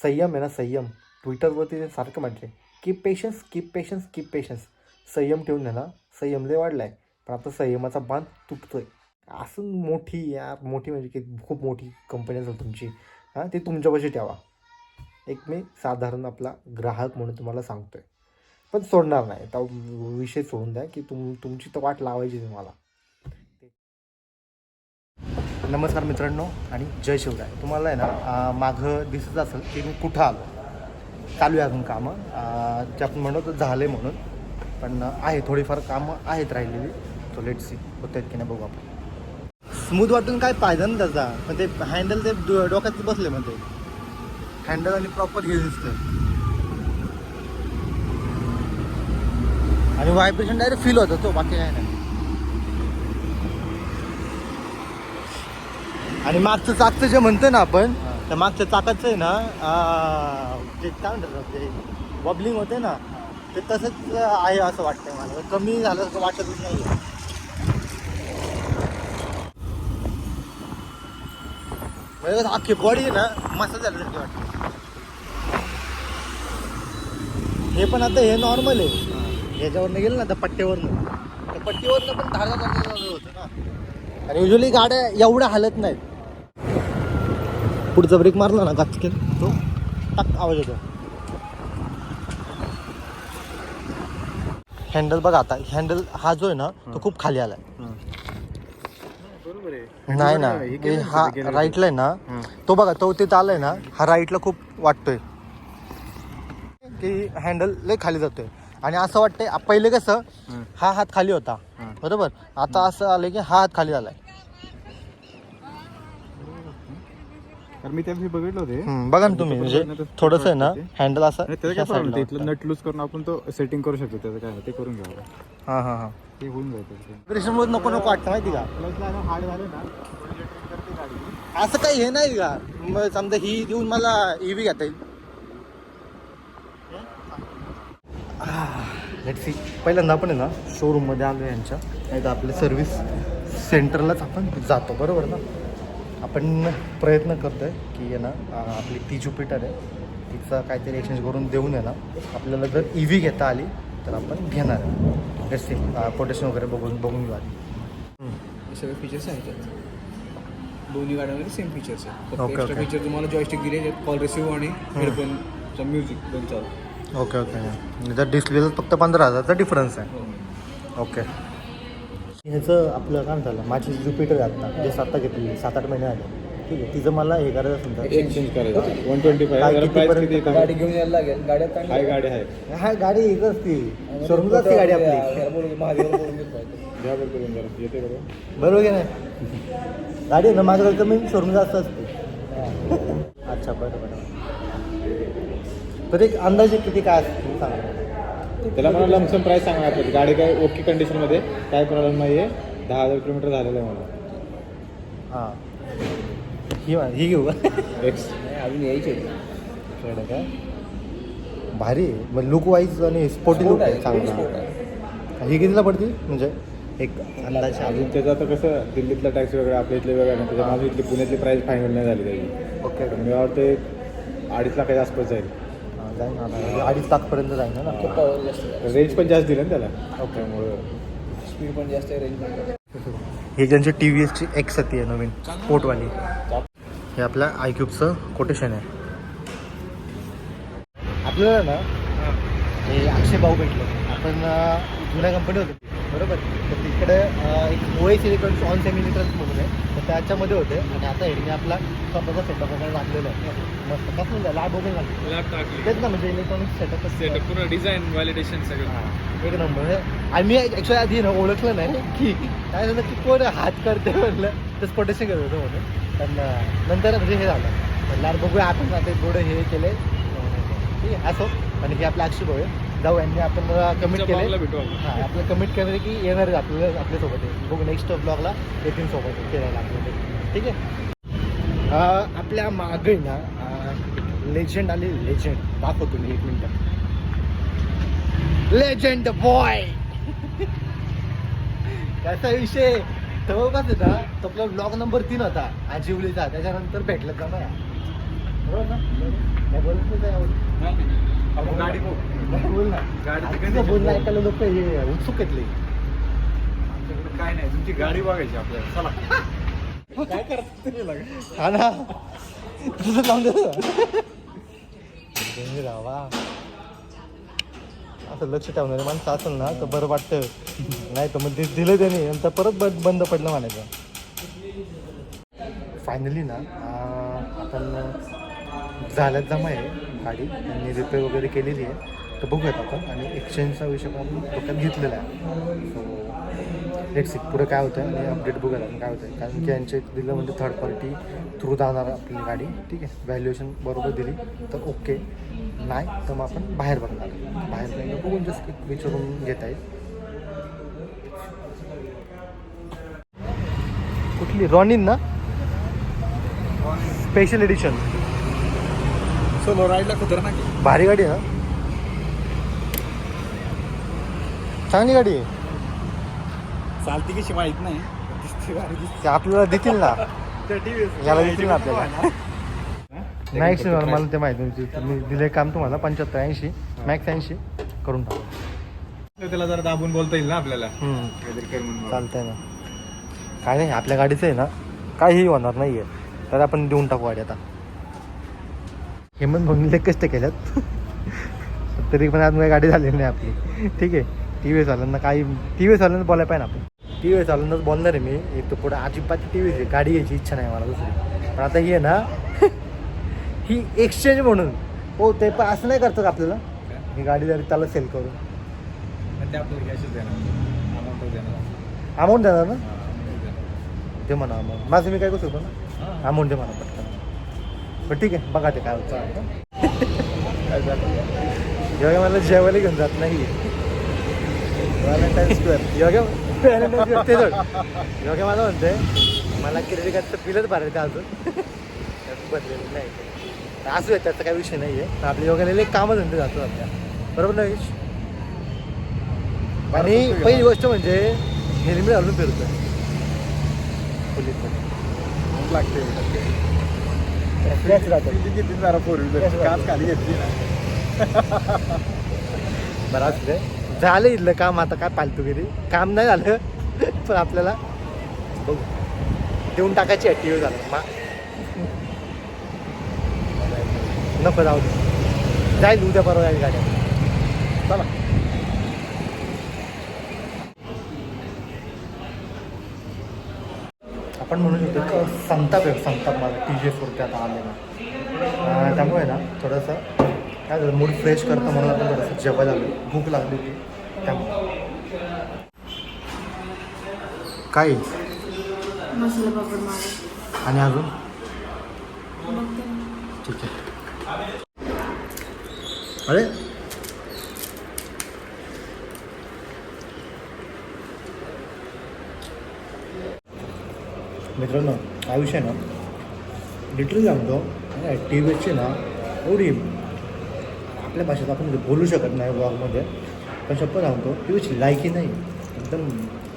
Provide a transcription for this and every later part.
संयम आहे ना संयम. ट्विटरवरती ते सारखं म्हटले keep patience keep patience keep patience संयम ठेवून आहे ना संयम लय वाढला आहे पण आता संयमाचा बांध आहे असं मोठी यार मोठी म्हणजे की खूप मोठी कंपनी असेल तुमची. हां ते तुमच्यापाशी ठेवा. एक मी साधारण आपला ग्राहक म्हणून तुम्हाला सांगतो आहे पण सोडणार नाही. तो विषय सोडून द्या की तुम तुमची तर वाट लावायची तुम्हाला नमस्कार मित्रांनो आणि जय शिवराय. तुम्हाला आहे ना अं, मागं दिसत असेल की मी कुठं आलो. चालू आहे अजून कामं. जे आपण म्हणतो झाले म्हणून. पण आहे थोडीफार कामं आहेत राहिलेली. तो लेट सी होत आहेत की नाही बघू आपण. स्मूथ वाटून काय फायदा ना त्याचा? पण ते हँडल ते डो- डोक्यात बसले म्हणते हँडल आणि प्रॉपर हे दिसतं आणि व्हायब्रेशन डायरेक्ट फील होतं तो बाकी काय नाही. आणि मागचं चाकचं जे म्हणतो ना आपण त्या मागच्या चाकाचं आहे ना जे काय म्हणतात ते बबलिंग होते ना ते तसंच आहे असं वाटतंय मला. कमी झालं असं वाटतच नाही म्हणजे अख्खी बॉडी ना मसाज झाल्यासारखी वाटते. हे पण आता हे नॉर्मल आहे. ह्याच्यावरनं गेलं ना आता पट्ट्यावरनं. त्या पट्टीवरनं पण धाडा होतं ना. आणि युजली गाड्या एवढ्या हालत नाहीत. पुढचा ब्रेक मारला ना गचकेल तो? टाक आवाज येतो हँडल बघा आता हँडल हा जो आहे ना तो खूप खाली आलाय. नाही ना हे राईटला आहे ना तो बघा तो तिथं आलाय ना हा राईटला खूप वाटतोय. की हँडल लय खाली जातोय. आणि असं वाटतंय पहिले कसं हं. हात खाली होता. बरोबर? आता असं आलं की हा हात खाली झालाय कारण मी त्या दिवशी बघितलं होते. हम्म, बघा ना तुम्ही म्हणजे थोडंसं आहे ना हँडल असं नाही, त्याचं काय प्रॉब्लेम इथलं नट लूज करून आपण तो सेटिंग करू शकतो त्याचं काय ते करून घ्यावं. हा हा हा. ते होऊन जातं व्हायब्रेशनमुळे नको नको वाटतं माहिती का? हार्ड झालं ना करते गाडी. असं काही हे नाही का? मग समजा ही देऊन मला ईव्ही घेता येईल. लेट्स सी पहिल्यांदा आपण आहे ना शोरूममध्ये आलो यांच्या. नाही तर आपल्या सर्व्हिस सेंटरलाच आपण जातो बरोबर ना? आपण प्रयत्न करतो आहे की आहे ना आपली ती ज्युपिटर आहे तिचं काहीतरी एक्सचेंज करून देऊन आहे ना आपल्याला जर ई व्ही घेता आली तर आपण घेणार आहे. सी कोटेशन वगैरे बघून बघून घेऊ आधी. हे सगळे फीचर्स आहेत. त्यात दोन्ही गाड्यांमध्ये सेम फीचर्स आहेत. फक्त Okay, एक्स्ट्रा okay. फीचर तुम्हाला जॉयस्टिक दिले कॉल रिसिव्ह आणि हेडफोनचा म्युझिक दोन चालू ओके ओके जर डिस्प्लेचा फक्त पंधरा हजारचा डिफरन्स आहे. ओके ह्याचं आपलं काय झालं माझी ज्युपिटर आहे आता जे सात घेतली सात आठ महिने आले. ठीक आहे तिचं मला हे करायचं समजा एक्सचेंज करायचं. वन ट्वेंटी काय फाय किती प्राइस पर्यंत किती काय? गाडी घेऊन यायला लागेल. गाड्या गाडी आहे. हा गाडी हीच असती. शोरूमच असती गाडी आपली. बरोबर बरोबर की नाही? गाडी आहे ना माझ्याकडे कमी? शोरूम जास्त असते. अच्छा बरं बरं. तर एक अंदाजे किती काय असते सांगा. त्याला मला लमसम प्राईस सांगा आपल्याला गाडी काय ओके कंडिशनमध्ये काय प्रॉब्लेम नाही आहे दहा हजार किलोमीटर झालेलं आहे मला हां. ही ही घेऊ का? एक्स नाही, अजून यायचे कळलं का भारी आहे. मग लुक वाईज आणि स्पोर्टी लुक आहे चांगला ही कितीला पडते? म्हणजे एक अंदाजे. अजून त्याचं आता कसं दिल्लीतला टॅक्स वेगळा आपल्या इथले वेगळा नाही. त्याच्या माझी इथली पुण्यातली प्राईस फायनल नाही झाली त्याची ओके तर मी वाटतं एक अडीच लाखाच्या आसपास जाईल. हां, ना आता. अडीच लाखपर्यंत जाईन ना. खूप पॉवर जास्त आहे. रेंज पण जास्त दिलं ना त्याला. ओके स्पीड पण जास्त आहे रेंज पण ही ज्यांची टी व्ही एसची एक्स होती आहे नवीन स्पोर्टवाली हे आपल्या आय क्यूबचं कोटेशन आहे. आपल्याला ना हे अक्षय भाऊ भेटले. आपण अं, जुन्या कंपनी होते बरोबर? तर तिकडे एक ओ एस इलेक्ट्रॉनिक्स ऑन सेमिलिटर्स म्हणून आहे. तर त्याच्यामध्ये होते. आणि आता हेडने आपला स्वतःचा सेटअप वगैरे लागलेला आहे. मस्त. कसं म्हणजे लॅब वगैरे लागले. लॅब टाकली. तेच ना म्हणजे इलेक्ट्रॉनिक सेटअप सेटअप पूर्ण डिझाईन व्हॅलिडेशन सगळं. एक नंबर आहे. आम्ही ॲक्च्युली आधी ना ओळखलं नाही की काय झालं की कोण हात करते म्हणलं. तर स्पोटेशन करत होतं म्हणून. पण नंतर म्हणजे हे झालं. म्हणलं बघूया आपण आता थोडं हे केले असो. आणि हे आपलं भाऊ आहे. जाऊ यांनी आपण कमिट केले. भेटू हां आपलं कमिट केलं की येणार आपल्याला आपल्यासोबत आहे. बघू नेक्स्ट ब्लॉगला येतील सोबत फिरायला आपल्याला ठीक आहे? आपल्या मागे ना लेजंड आले लेजंड दाखवतो मी एक मिनटं. लेजंड बॉय त्याचा विषय जवळपास ना तो आपला ब्लॉग नंबर तीन होता आजिवलीचा. त्याच्यानंतर भेटलं का नाही? बरोबर ना? बोलत नाही गाडी बोलणं. ऐकायला लोक हे उत्सुक आहेत काय नाही तुमची गाडी बघायची आपल्याला. चला. काय करत हा ना. तुझं जाऊन दे. रावा. असं लक्ष ठेवणारे माणसं असेल ना तर बरं वाटतं. नाही तर मग ते दिलं त्याने नंतर परत बंद बंद पडलं म्हणायचं. फायनली ना आपण झाल्यात जमा आहे गाडी. त्यांनी रिपेअर वगैरे केलेली आहे. तर बघूयात आपण. आणि एक्सचेंजचा विषय पण आपण डोक्यात घेतलेला आहे. सो लेट्स पुढे काय होतं आणि अपडेट बघूयात आपण काय होतं कारण की यांचे दिलं म्हणजे थर्ड पार्टी थ्रू जाणार आपली गाडी. ठीक आहे? व्हॅल्युएशन बरोबर दिली. तर ओके नाही तर मग आपण बाहेर बघणार बाहेर बघून जस्ट विचारून घेता येईल. कुठली? रॉनिन ना? स्पेशल एडिशन सोलो राईडला खतरनाक आहे भारी गाडी आहे ना चांगली गाडी आहे. चालती कशी माहीत नाही दिसते ते आपल्याला देतील ना. याला देतील ना आपल्याला. नाही एकशे मला ते माहिती नाही मी दिले काम तुम्हाला पंच्याहत्तर ऐंशी मॅक्स ऐंशी करून टाकू. त्याला जरा दाबून बोलता येईल ना आपल्याला. हम्म, काहीतरी कर म्हणून. चालतंय ना. काय नाही आपल्या गाडीचं आहे ना काहीही होणार नाही आहे तर आपण देऊन टाकू गाडी आता. हेमंत भाऊनी लय कष्ट केल्यात. तरी पण आज गाडी झालेली नाही आपली. ठीक आहे. टी व्ही चालवून काही टी व्ही चालवून बोलायला पाहिजे ना आपण. टी व्ही चालवूनच बोलणार आहे मी. एक तर पुढे अजिबात टी व्ही गाडी घ्यायची इच्छा नाही मला दुसरी. पण आता ही आहे ना ही एक्सचेंज म्हणून. हो ते पण असं नाही करतात आपल्याला. ही गाडी जरी त्याला सेल देणार अमाऊंट देणार अमाऊंट ना. ते म्हणा मग माझं मी काय करू शकतो ना. अमाऊंट दे म्हणा पटकन. पण ठीक आहे बघा ते काय होतं? योग्य मला जेवायला घेऊन जात नाही. व्हॅलेंटाईन स्क्वेअर योग्य व्हॅलेंटाईन स्क्वेअर ते सोड योग्य मला म्हणते मला क्रेडिट कार्डचं बिलच भरायचं अजून. त्यात बदलेलं नाही. असू आहे त्याचा काही विषय नाही आहे आपल्या योगाला कामच धंदे जातो आपल्या. बरोबर ना विश आणि पहिली गोष्ट म्हणजे हेल्मेट घालून फिरतोय. पोलीस लागते. किती जरा फोर व्हीलर काच खाली घेतली ना. बरं असू दे. झालं इथलं काम आता काय पालतूगिरी काम नाही झालं पण आपल्याला बघू. देऊन टाकायची आहे टी झालं. मा नको जाऊ दे. जाईल उद्या परवा जाईल गाड्या. चला. आपण म्हणू शकतो संताप आहे संताप मला टी व्ही एसवरती आता आलेला. त्यामुळे ना थोडंसं काय झालं? मूड फ्रेश करतं म्हणून आपण थोडंसं जेवायला लागलो भूक लागली होती. त्यामुळे. काय? मसाला पापड मारा. आणि अजून. ठीक आहे. अरे! मित्रांनो विषय ना लिटरली सांगतो टी व्हीची ना एवढी आपल्या भाषेत आपण म्हणजे बोलू शकत नाही ब्लॉगमध्ये पण शब्द सांगतो टी व्हीची लायकी नाही. एकदम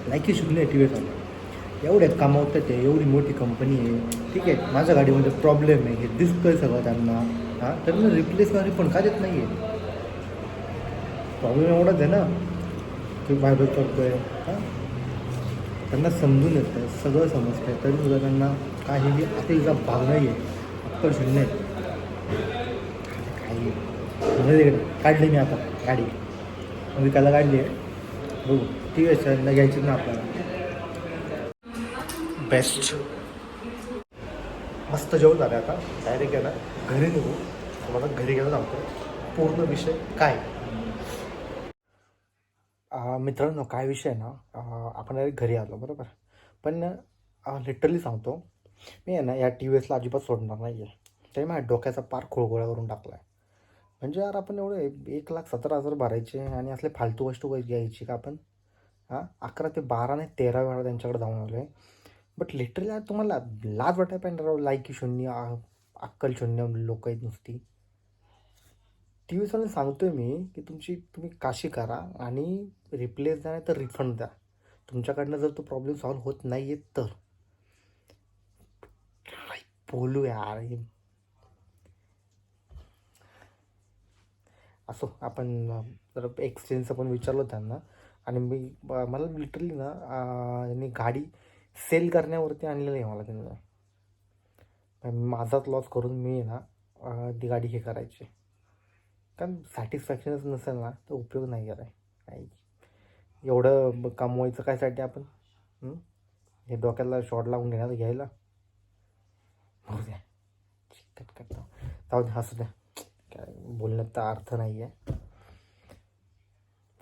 लायकी शिकली आहे टी व्हीचा एवढे कमावतात ते एवढी मोठी कंपनी आहे. ठीक आहे माझ्या गाडीमध्ये प्रॉब्लेम आहे. हे दिसतंय सगळं त्यांना. हां तर मी रिप्लेसमेंट पण का देत नाही आहे प्रॉब्लेम एवढाच आहे ना. की व्हायब्रेट करतोय. हां. त्यांना समजून येतं आहे सगळं समजतंय. तरी सुद्धा त्यांना काहीही अतिचा भाग नाही आहे अक्कल शून्य आहे काही काढली मी आता गाडी. विकायला काढली आहे. बघू ठीक आहे सर घ्यायची ना आपल्याला. बेस्ट मस्त जेवण झालं आता. डायरेक्ट आहे ना घरी निघू. तुम्हाला घरी गेलं सांगतो पूर्ण विषय काय? मित्रांनो काय विषय आहे ना आपण direct घरी आलो बरोबर? पण लिटरली सांगतो. मी आहे ना या टी व्ही एसला अजिबात सोडणार नाही आहे ते माझ्या डोक्याचा पार खोळगोळा करून टाकला आहे म्हणजे यार आपण एवढे एक लाख सतरा हजार भरायचे आणि असले फालतू वस्तू घ्यायची का आपण? हां? अकरा ते बारा नाही तेरा वेळा त्यांच्याकडे जाऊन आलो आहे बट लिटरली तुम्हाला लाज वाटायला पाहिजे लाईक शून्य अक्कल शून्य लोक आहेत नुसती. टी व्ही सांगतोय मी की तुमची तुम्ही काशी करा आणि रिप्लेस द्या नाही तर रिफंड द्या. तुमच्याकडनं जर तो प्रॉब्लेम सॉल्व्ह होत नाही आहे तर बोलू यार. असो आपण जर एक्सचेंजचं पण विचारलो त्यांना आणि मी मला लिटरली ना त्यांनी गाडी सेल करण्यावरती आणलेलं आहे मला त्यांनी. माझाच लॉस करून मी आहे ना ती गाडी हे करायची. कारण सॅटिस्फॅक्शनच नसेल ना तर उपयोग नाही कराय काही एवढं ब- कमवायचं कायसाठी आपण? हे? डोक्याला शॉर्ट लावून घेणार घ्यायला? हो द्या. कट कट जाऊ द्या असू द्या. बोलण्यात तर अर्थ नाही आहे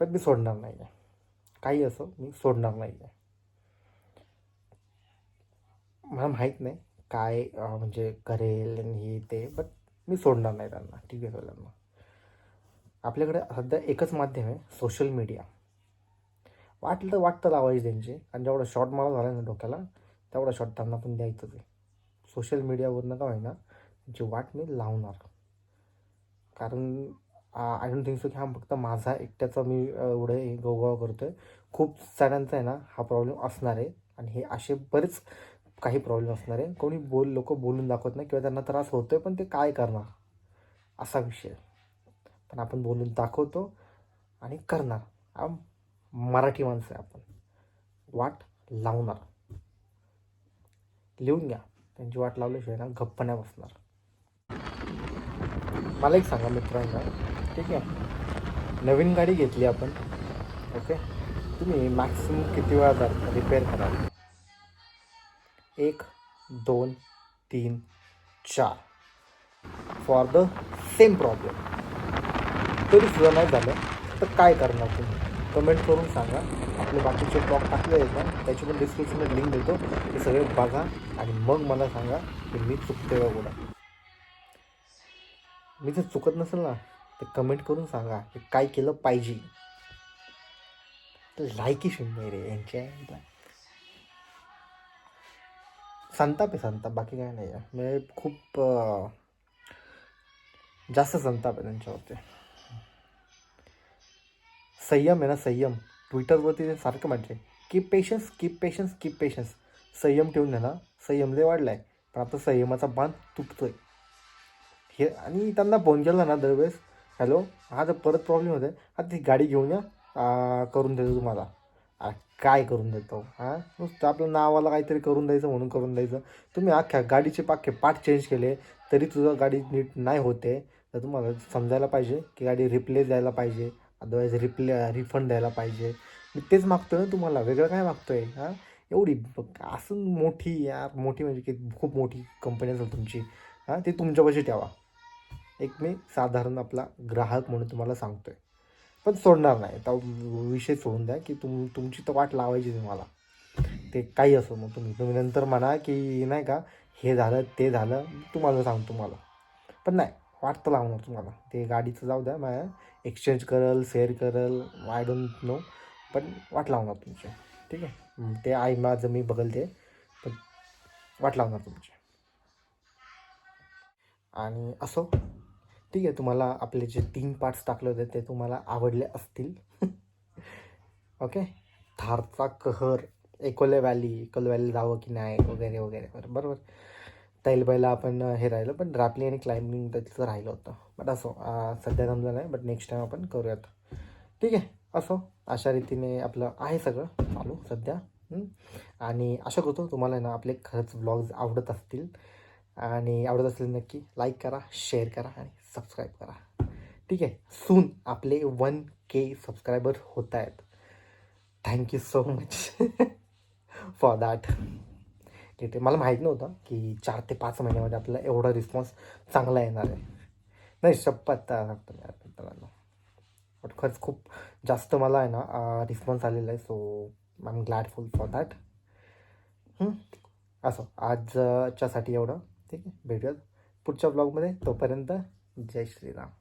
पण मी सोडणार नाही आहे काही असो मी सोडणार नाही आहे मला माहीत नाही काय म्हणजे करेल आणि हे ते बट मी सोडणार नाही त्यांना ठीक आहे त्यांना आपल्याकडे सध्या एकच माध्यम आहे सोशल मीडिया वाटलं तर वाटतं लावायची त्यांची आणि जेवढा शॉर्ट मला झाला ना डोक्याला तेवढा शॉर्ट त्यांना पण द्यायचं ते सोशल मीडियावरनं का होईना त्यांची वाट मी लावणार. कारण आय डोंट थिंक सो की हा फक्त माझा एकट्याचा मी एवढं हे गवगाव करतो आहे खूप साऱ्यांचा आहे ना हा प्रॉब्लेम असणार आहे. आणि हे असे बरेच काही प्रॉब्लेम असणार आहे. कोणी बोल लोक बोलून दाखवत नाही किंवा त्यांना त्रास होतो आहे पण ते काय करणार? असा विषय. पण आपण बोलून दाखवतो आणि करणार. हा मराठी माणसं आहे आपण. वाट लावणार. लिहून घ्या. त्यांची वाट लावल्याशिवाय ना गप्प नाही बसणार. मला एक सांगा मित्रांनो. ठीक आहे? नवीन गाडी घेतली आपण. ओके? तुम्ही मॅक्सिमम किती वेळा जर रिपेअर कराल? एक दोन तीन चार. फॉर द सेम प्रॉब्लेम तरी सुद्धा नाही झालं. तर काय करणार तुम्ही? कमेंट करून सांगा. आपले बाकीचे ब्लॉग टाकले आहेत ना त्याची पण डिस्क्रिप्शनमध्ये लिंक देतो. ते सगळे बघा आणि मग मला सांगा की मी चुकते का कुठं. मी जर चुकत नसेल ना ते कमेंट करून सांगा की काय केलं पाहिजे. लायकी शून्य रे यांच्या संताप आहे संताप. बाकी काय नाही आहे. म्हणजे खूप जास्त संताप आहे त्यांच्यावरती. संयम आहे ना संयम. ट्विटरवरती ते सारखं म्हणजे keep patience keep patience keep patience संयम ठेवून आहे ना संयम लय वाढला आहे पण आता संयमाचा बांध तुटतोय. हे आणि त्यांना फोन केला ना दरवेळेस हॅलो हा जर परत प्रॉब्लेम होत आहे हा ती गाडी घेऊन या. करून देतो तुम्हाला. काय करून देतो? हां नुसतं आपलं नावाला काहीतरी करून द्यायचं म्हणून करून द्यायचं. तुम्ही अख्ख्या गाडीचे पाखे पार्ट चेंज केले तरी तुझं गाडी नीट नाही होते. तर तुम्हाला समजायला पाहिजे की गाडी रिप्लेस द्यायला पाहिजे. अदरवाईज रिप्ले रिफंड द्यायला पाहिजे. मी तेच मागतो ना तुम्हाला. वेगळं काय मागतो आहे हां एवढी असं मोठी यार मोठी म्हणजे की खूप मोठी कंपनी असेल तुमची. हां ती तुमच्यापाशी ठेवा. एक मी साधारण आपला ग्राहक म्हणून तुम्हाला सांगतो आहे पण सोडणार नाही. तर विषय सोडून द्या की तुम तुमची तर वाट लावायची तुम्हाला ते काही असो मग तुम्ही. तुम्ही नंतर म्हणा की नाही का हे झालं ते झालं तुम्हाला सांगतो मला. पण नाही वाट तर लावणार तुम्हाला. ते गाडीचं जाऊ द्या माझ्या एक्सचेंज करल शेअर करल आय डोंट नो पण वाट लावणार तुमची. ठीक आहे? ते आई माझं मी बघल ते पण वाट लावणार तुमची. आणि असो. ठीक आहे तुम्हाला आपले जे तीन पार्ट्स टाकले होते ते तुम्हाला आवडले असतील. ओके थारचा कहर एकोले व्हॅली एकोले व्हॅली जावं की नाही वगैरे वगैरे बरोबर. तैलबाईला आपण हे राहिलं पण ड्रॅपली आणि क्लाइम्बिंग त्याचं राहिलं होतं. बट असो सध्या जमलं नाही बट नेक्स्ट टाईम आपण करूयात. ठीक आहे असो अशा रीतीने आपलं आहे सगळं चालू सध्या. आणि आशा करतो तुम्हाला ना आपले खरंच ब्लॉग्स आवडत असतील. आणि आवडत असतील नक्की लाईक करा शेअर करा आणि सबस्क्राईब करा. ठीक आहे? सून आपले वन के सबस्क्रायबर होत आहेत thank you so much for that ठीक आहे मला माहीत नव्हतं की चार ते पाच महिन्यामध्ये आपला एवढा रिस्पॉन्स चांगला येणार आहे. नाही शपथ मित्रांनो. बट खरंच खूप जास्त मला आहे ना रिस्पॉन्स आलेला आहे so I am gladful for that असो. आजच्यासाठी एवढं. ठीक आहे? भेटूयात पुढच्या ब्लॉगमध्ये तोपर्यंत जय श्रीराम.